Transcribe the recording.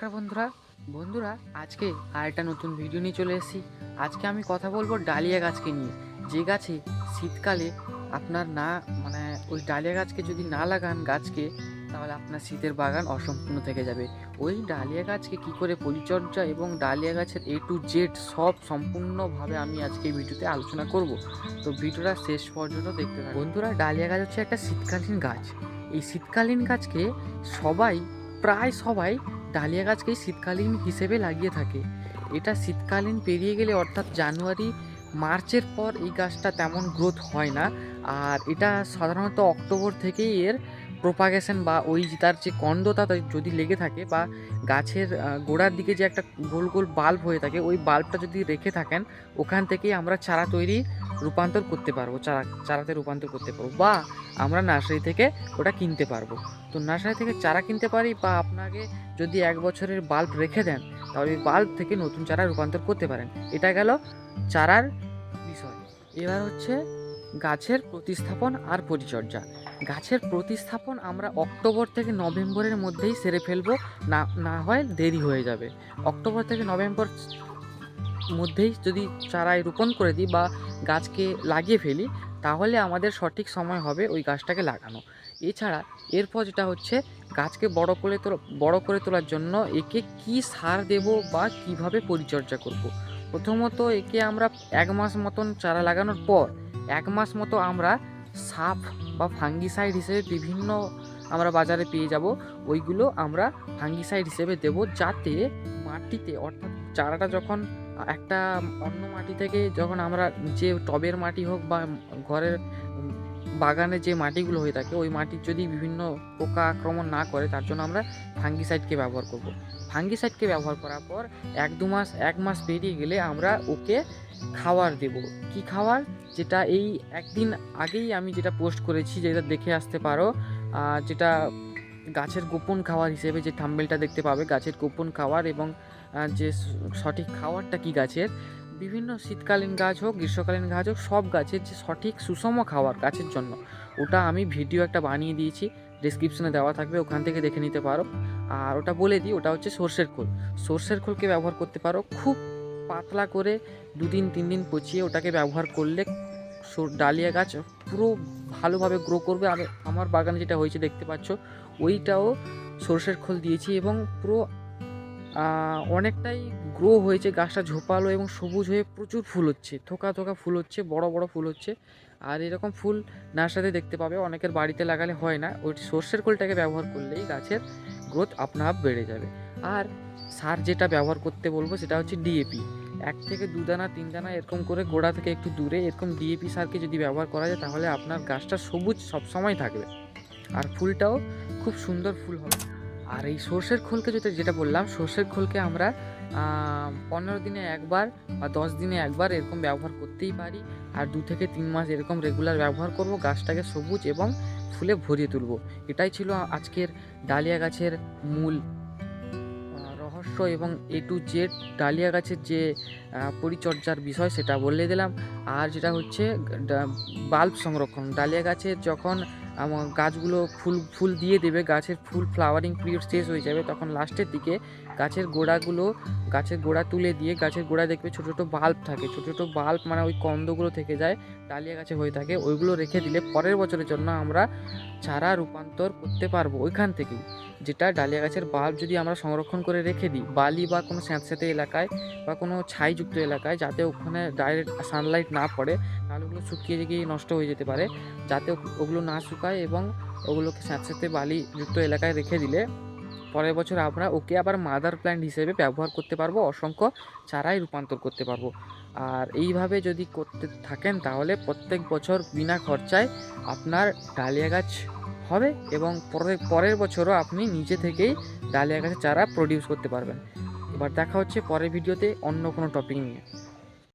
নমস্কার বন্ধুরা। বন্ধুরা, আজকে আর একটা নতুন ভিডিও নিয়ে চলে এসেছি। আজকে আমি কথা বলব ডালিয়া গাছকে নিয়ে। যে গাছে শীতকালে আপনার না মানে ওই ডালিয়া গাছকে যদি না লাগান গাছকে, তাহলে আপনার শীতের বাগান অসম্পূর্ণ থেকে যাবে। ওই ডালিয়া গাছকে কি করে পরিচর্যা এবং ডালিয়া গাছের এ টু জেড সব সম্পূর্ণভাবে আমি আজকে এই ভিডিওতে আলোচনা করব। তো ভিডিওটা শেষ পর্যন্ত দেখতে থাকুন। বন্ধুরা, ডালিয়া গাছ হচ্ছে একটা শীতকালীন গাছ। এই শীতকালীন গাছকে সবাই, প্রায় সবাই ডালিয়া গাছকেই শীতকালীন হিসেবে লাগিয়ে থাকে। এটা শীতকালীন পেরিয়ে গেলে অর্থাৎ জানুয়ারি, মার্চের পর এই গাছটা তেমন গ্রোথ হয় না। আর এটা সাধারণত অক্টোবর থেকেই এর প্রোপাগেশন বা ওই যে তার যে কন্দটা তার যদি লেগে থাকে বা গাছের গোড়ার দিকে যে একটা গোল গোল বাল্ব হয়ে থাকে, ওই বাল্বটা যদি রেখে থাকেন, ওখান থেকেই আমরা চারা তৈরি রূপান্তর করতে পারব, চারা, চারাতে রূপান্তর করতে পারব বা আমরা নার্সারি থেকে ওটা কিনতে পারব। তো নার্সারি থেকে চারা কিনতে পারি বা আপনাকে যদি এক বছরের বাল্ব রেখে দেন, তাহলে ওই বাল্ব থেকে নতুন চারা রূপান্তর করতে পারেন। এটা গেল চারার বিষয়। এবার হচ্ছে গাছের প্রতিস্থাপন আর পরিচর্যা। গাছের প্রতিস্থাপন আমরা অক্টোবর থেকে নভেম্বরের মধ্যেই সেরে ফেলব, না না হয় দেরি হয়ে যাবে। অক্টোবর থেকে নভেম্বর মধ্যেই যদি চারায় রোপণ করে দিই বা গাছকে লাগিয়ে ফেলি, তাহলে আমাদের সঠিক সময় হবে ওই গাছটাকে লাগানো। এছাড়া এরপর যেটা হচ্ছে, গাছকে বড় করে তোলা, বড় করে তোলার জন্য একে কি সার দেব বা কীভাবে পরিচর্যা করব। প্রথমত একে আমরা এক মাস মতন চারা লাগানোর পর এক মাস মতো আমরা সাপ বা ফাঙ্গিসাইড হিসেবে বিভিন্ন আমরা বাজারে পেয়ে যাব। ওইগুলো আমরা ফাঙ্গিসাইড হিসেবে দেব যাতে মাটিতে, অর্থাৎ চারাটা যখন একটা অন্য মাটি থেকে যখন আমরা যে টবের মাটি হোক বা ঘরের বাগানে যে মাটিগুলো হয়ে থাকে, ওই মাটির যদি বিভিন্ন পোকা আক্রমণ না করে, তার জন্য আমরা ফাঙ্গিসাইডকে ব্যবহার করব। ফাঙ্গিসাইডকে ব্যবহার করার পর এক দু মাস, এক মাস পেরিয়ে গেলে আমরা ওকে খাবার দেব। কি খাওয়ার? যেটা এই একদিন আগেই আমি যেটা পোস্ট করেছি, যেটা দেখে আসতে পারো যেটা গাছের গোপন খাবার হিসেবে যে থাম্বেলটা দেখতে পাবে, গাছের গোপন খাবার এবং যে সঠিক খাবারটা কি গাছের বিভিন্ন শীতকালীন গাছ হোক, গ্রীষ্মকালীন গাছ হোক, সব গাছের যে সঠিক সুষম খাবার গাছের জন্য। ওটা আমি ভিডিও একটা বানিয়ে দিয়েছি ডিসক্রিপশনে দেওয়া থাকবে, ওখান থেকে দেখে নিতে পারো। আর ওটা বলে দিই, ওটা হচ্ছে সর্ষের খোল। সর্ষের খোলকে ব্যবহার করতে পারো, খুব পাতলা করে দুদিন তিন দিন পচিয়ে ওটাকে ব্যবহার করলে ডালিয়া গাছ পুরো ভালোভাবে গ্রো করবে। আমি আমার বাগানে যেটা হয়েছে, দেখতে পাচ্ছ, ওইটাও সর্ষের খোল দিয়েছি এবং পুরো অনেকটাই গ্রো হয়েছে, গাছটা ঝোপালো এবং সবুজ হয়ে প্রচুর ফুল হচ্ছে, থোকা থোকা ফুল হচ্ছে, বড় বড় ফুল হচ্ছে, আর এরকম ফুল নার্সারিতে দেখতে পাবে, অনেকের বাড়িতে লাগালে হয় না, ওই সর্ষের খোলটাকে ব্যবহার করলেই গাছের গ্রোথ আপনা আপ বেড়ে যাবে, আর সার যেটা ব্যবহার করতে বলব সেটা হচ্ছে ডিএপি এক থেকে দু দানা, তিন দানা এরকম করে গোড়া থেকে একটু দূরে এরকম ডিএপি সারকে যদি ব্যবহার করা যায়, তাহলে আপনার গাছটা সবুজ সবসময় থাকবে, আর ফুলটাও খুব সুন্দর ফুল হবে। আর এই সর্ষের খোলকে যেটা যেটা বললাম, সর্ষের খোলকে আমরা পনেরো দিনে একবার বা দশ দিনে একবার এরকম ব্যবহার করতেই পারি। আর দু থেকে তিন মাস এরকম রেগুলার ব্যবহার করব, গাছটাকে সবুজ এবং ফুলে ভরিয়ে তুলব। এটাই ছিল আজকের ডালিয়া গাছের মূল রহস্য এবং এ টু জেড ডালিয়া গাছের যে পরিচর্যার বিষয় সেটা বলে দিলাম। আর যেটা হচ্ছে বাল্ব সংরক্ষণ। ডালিয়া গাছের যখন আমার গাছগুলো ফুল ফুল দিয়ে দেবে, গাছের ফুল ফ্লাওয়ারিং পিরিয়ড শেষ হয়ে যাবে, তখন লাস্টের দিকে গাছের গোড়াগুলো, গাছের গোড়া তুলে দিয়ে গাছের গোড়া দেখবে ছোটো ছোটো বাল্ব থাকে, ছোটো ছোটো বাল্ব মানে ওই কন্দগুলো থেকে যায়, ডালিয়া গাছে হয়ে থাকে, ওইগুলো রেখে দিলে পরের বছরের জন্য আমরা চারা রূপান্তর করতে পারব ওইখান থেকেই। যেটা ডালিয়া গাছের বাল্ব যদি আমরা সংরক্ষণ করে রেখে দিই, বালি বা কোনো স্যাঁতস্যাঁতে এলাকায় বা কোনো ছাইযুক্ত এলাকায় যাতে ওখানে ডাইরেক্ট সানলাইট না পড়ে, তাহলে ওগুলো শুকিয়ে গিয়ে নষ্ট হয়ে যেতে পারে। যাতে ওগুলো না শুকায় এবং ওগুলোকে স্যাঁতস্যাঁতে বালিযুক্ত এলাকায় রেখে দিলে পরের বছর আমরা ওকে আবার মাদার প্ল্যান্ট হিসেবে ব্যবহার করতে পারব, অসংখ্য চারাই রূপান্তর করতে পারব। আর এইভাবে যদি করতে থাকেন, তাহলে প্রত্যেক বছর বিনা খরচায় আপনার ডালিয়া গাছ হবে এবং পরের পরের বছরও আপনি নিজে থেকেই ডালিয়া গাছের চারা প্রডিউস করতে পারবেন। এবার দেখা হচ্ছে পরের ভিডিওতে অন্য কোনো টপিক নিয়ে।